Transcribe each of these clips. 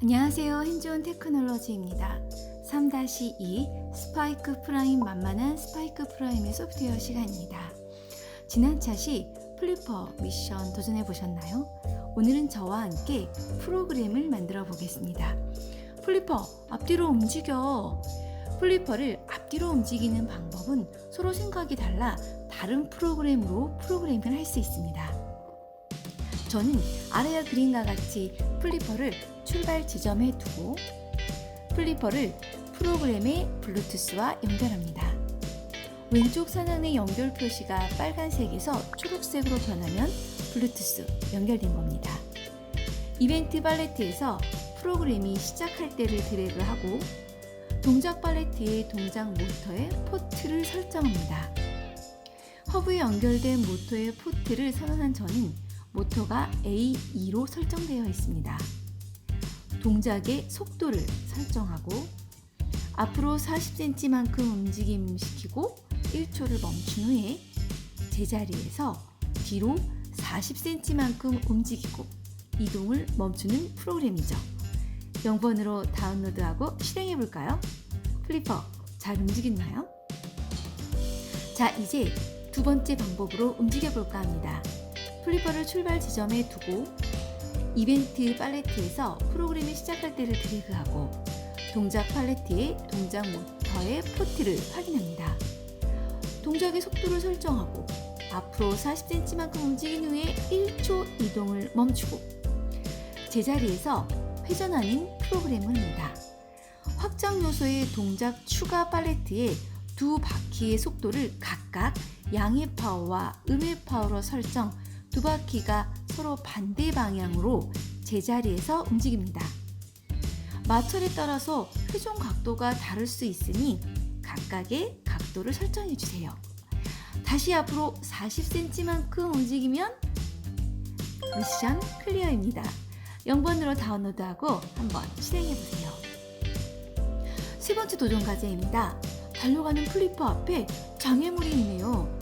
안녕하세요. 핸즈온 테크놀로지입니다. 3-2 스파이크 프라임 만만한 스파이크 프라임의 소프트웨어 시간입니다. 지난 차시 플리퍼 미션 도전해 보셨나요? 오늘은 저와 함께 프로그램을 만들어 보겠습니다. 플리퍼 앞뒤로 움직여. 플리퍼를 앞뒤로 움직이는 방법은 서로 생각이 달라 다른 프로그램으로 프로그래밍을 할 수 있습니다. 저는 아래의 그림과 같이 플리퍼를 출발 지점에 두고 플리퍼를 프로그램의 블루투스와 연결합니다. 왼쪽 상단의 연결 표시가 빨간색에서 초록색으로 변하면 블루투스 연결된 겁니다. 이벤트 팔레트에서 프로그램이 시작할 때를 드래그하고 동작 팔레트의 동작 모터의 포트를 설정합니다. 허브에 연결된 모터의 포트를 선언한 저는 모터가 A2로 설정되어 있습니다. 동작의 속도를 설정하고 앞으로 40cm만큼 움직임시키고 1초를 멈춘 후에 제자리에서 뒤로 40cm만큼 움직이고 이동을 멈추는 프로그램이죠. 0번으로 다운로드하고 실행해 볼까요? 플리퍼 잘 움직이나요? 자, 이제 두 번째 방법으로 움직여 볼까 합니다. 플리퍼를 출발 지점에 두고 이벤트 팔레트에서 프로그램이 시작할 때를 드래그하고 동작 팔레트의 동작 모터의 포트를 확인합니다. 동작의 속도를 설정하고 앞으로 40cm만큼 움직인 후에 1초 이동을 멈추고 제자리에서 회전하는 프로그램입니다. 확장 요소의 동작 추가 팔레트에 두 바퀴의 속도를 각각 양의 파워와 음의 파워로 설정 두 바퀴가 서로 반대 방향으로 제자리에서 움직입니다. 마찰에 따라서 회전 각도가 다를 수 있으니 각각의 각도를 설정해 주세요. 다시 앞으로 40cm만큼 움직이면 미션 클리어입니다. 0번으로 다운로드하고 한번 실행해 보세요. 세 번째 도전 과제입니다. 달려가는 플리퍼 앞에 장애물이 있네요.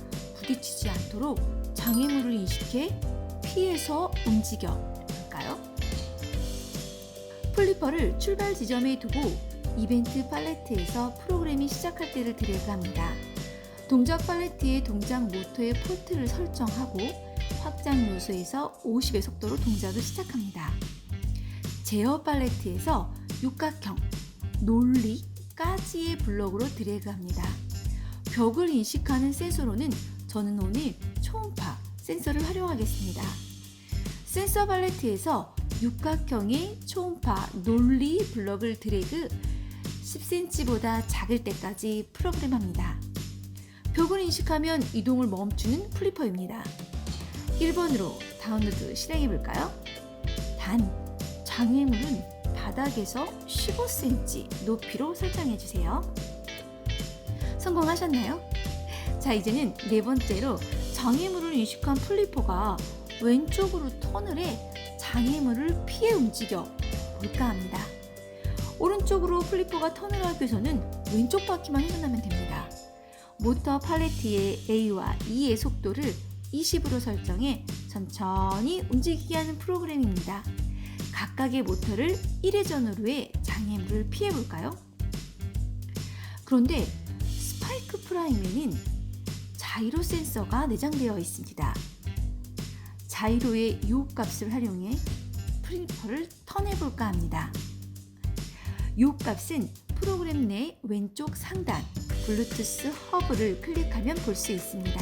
부딪히지 않도록 장애물을 인식해 피해서 움직여 볼까요? 플리퍼를 출발 지점에 두고 이벤트 팔레트에서 프로그램이 시작할 때를 드래그합니다. 동작 팔레트의 동작 모터의 포트를 설정하고 확장 요소에서 50의 속도로 동작을 시작합니다. 제어 팔레트에서 육각형, 논리까지의 블록으로 드래그합니다. 벽을 인식하는 센서로는 저는 오늘 초음파 센서를 활용하겠습니다. 센서 팔레트에서 육각형의 초음파 논리 블럭을 드래그 10cm보다 작을 때까지 프로그램합니다. 벽을 인식하면 이동을 멈추는 플리퍼입니다. 1번으로 다운로드 실행해 볼까요? 단, 장애물은 바닥에서 15cm 높이로 설정해 주세요. 성공하셨나요? 자, 이제는 네 번째로 장애물을 인식한 플리퍼가 왼쪽으로 턴을 해 장애물을 피해 움직여 볼까 합니다. 오른쪽으로 플리퍼가 턴을 하기 위해서는 왼쪽 바퀴만 회전하면 됩니다. 모터 팔레트의 A와 E의 속도를 20으로 설정해 천천히 움직이게 하는 프로그램입니다. 각각의 모터를 1회전으로 해 장애물을 피해 볼까요? 그런데 스파이크 프라임에는 자이로 센서가 내장되어 있습니다. 자이로의 유혹값을 활용해 프리퍼를 턴해볼까 합니다. 유혹값은 프로그램 내 왼쪽 상단 블루투스 허브를 클릭하면 볼 수 있습니다.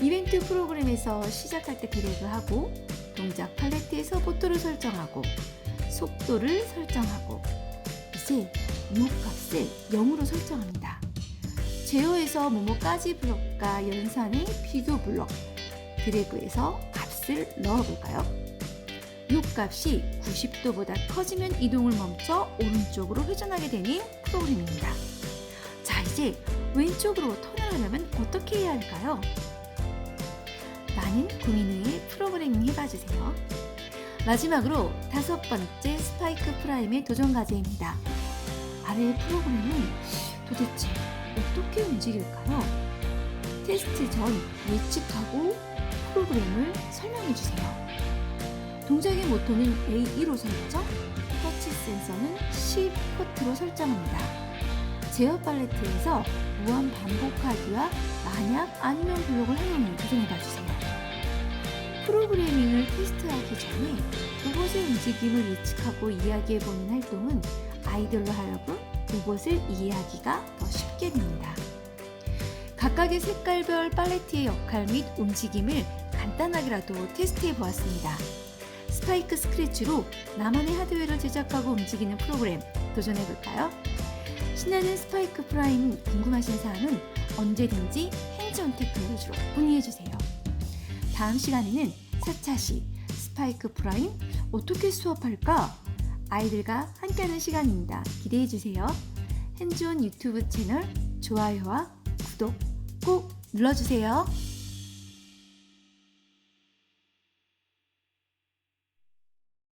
이벤트 프로그램에서 시작할 때 드래그 하고 동작 팔레트에서 포토를 설정하고 속도를 설정하고 이제 유혹값을 0으로 설정합니다. 제어에서 모모까지 블럭과 연산의 비교 블럭 드래그해서 값을 넣어볼까요? 6값이 90도보다 커지면 이동을 멈춰 오른쪽으로 회전하게 되는 프로그램입니다. 자, 이제 왼쪽으로 턴을 하려면 어떻게 해야 할까요? 많은 고민 후에 프로그래밍 해봐주세요. 마지막으로 다섯 번째 스파이크 프라임의 도전 과제입니다. 아래의 프로그램은 도대체 어떻게 움직일까요? 테스트 전 예측하고 프로그램을 설명해 주세요. 동작의 모토는 A2로 설정, 터치 센서는 10포트로 설정합니다. 제어 팔레트에서 무한 반복하기와 만약 아니면 블록을 활용해 도전해봐 주세요. 프로그래밍을 테스트하기 전에 로봇의 움직임을 예측하고 이야기해보는 활동은 아이들로 하여금 로봇을 이해하기가 더 쉽게 됩니다. 각각의 색깔별 팔레트의 역할 및 움직임을 간단하게라도 테스트해 보았습니다. 스파이크 스크래치로 나만의 하드웨어를 제작하고 움직이는 프로그램 도전해 볼까요? 신나는 스파이크 프라임 궁금하신 사항은 언제든지 핸즈온 테크놀로지로 문의해 주세요. 다음 시간에는 4차시 스파이크 프라임 어떻게 수업할까? 아이들과 함께하는 시간입니다. 기대해 주세요. 핸즈온 유튜브 채널 좋아요와 구독 꼭 눌러주세요.